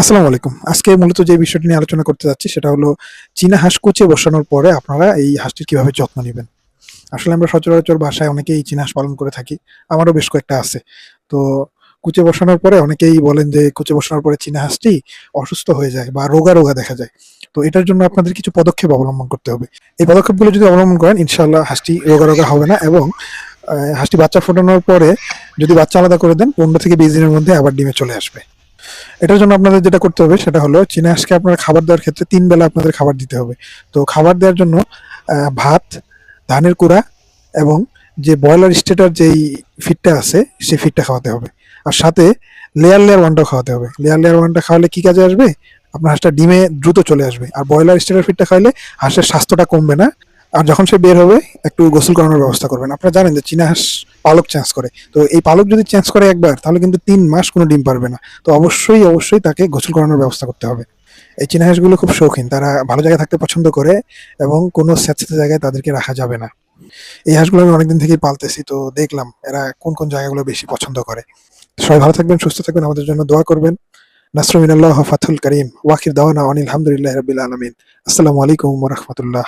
আসসালামু আলাইকুম। আজকে মূলত যে বিষয়টি নিয়ে আলোচনা করতে যাচ্ছি সেটা হলো, চীনা হাঁস কুচে বসানোর পরে আপনারা এই হাঁসটির কীভাবে যত্ন নেবেন? আসলে আমরা সচরাচর বাসায় অনেকেই চীনা হাঁস পালন করে থাকি, আমারও বেশ কয়েকটা আছে। তো কুচে বসানোর পরে অনেকেই বলেন যে, কুচে বসানোর পরে চীনা হাঁসটি অসুস্থ হয়ে যায় বা রোগা রোগা দেখা যায়। তো এটার জন্য আপনাদের কিছু পদক্ষেপ অবলম্বন করতে হবে। এই পদক্ষেপগুলো যদি অবলম্বন করেন, ইনশাআল্লাহ হাঁসটি রোগা রোগা হবে না এবং হাঁসটি বাচ্চা ফোটানোর পরে যদি বাচ্চা আলাদা করে দেন, পনেরো থেকে বিশ দিনের মধ্যে আবার ডিমে চলে আসবে। এটার জন্য আপনাদের যেটা করতে হবে সেটা হলো, চীনা হাঁসকে আপনারা খাবার দেওয়ার ক্ষেত্রে তিন বেলা আপনাদের খাবার দিতে হবে। তো খাবার দেওয়ার জন্য ভাত, ধানের কুড়া এবং যে ব্রয়লার স্টেটার যেই ফিডটা আছে, সেই ফিডটা খাওয়াতে হবে। আর সাথে লেয়ার লেয়ার ওয়ানটাও খাওয়াতে হবে। লেয়ার লেয়ার ওয়ানটা খাওয়ালে কি কাজে আসবে? আপনার হাঁসটা ডিমে দ্রুত চলে আসবে। আর ব্রয়লার স্টেটার ফিডটা খাওয়ালে হাঁসের স্বাস্থ্যটা কমবে না। আর যখন সে বের হবে, একটু গোসল করানোর ব্যবস্থা করবেন। আপনারা জানেন যে চীনা হাঁস পালক চেঞ্জ করে। তো এই পালক যদি চেঞ্জ করে একবার, তাহলে কিন্তু তিন মাস কোনো ডিম পারবে না। তো অবশ্যই অবশ্যই তাকে গোসল করানোর ব্যবস্থা করতে হবে। এই চীনা হাঁসগুলো খুব শৌখিন। তারা ভালো জায়গায় থাকতে পছন্দ করে এবং কোনো স্যাঁতস্যাঁতে জায়গায় তাদেরকে রাখা যাবে না। এই হাঁসগুলো আমি অনেকদিন থেকেই পালতেছি, তো দেখলাম এরা কোন কোন জায়গাগুলো বেশি পছন্দ করে। সবাই ভালো থাকবেন, সুস্থ থাকবেন, আমাদের জন্য দোয়া করবেন। নাসরুমিনাল্লাহ ফাতুল করিম। ওয়াকির দাওয়ানা অনিল আলহামদুলিল্লাহ রবিল আলমিন। আসসালামু আলাইকুম রহমতুল্লাহ।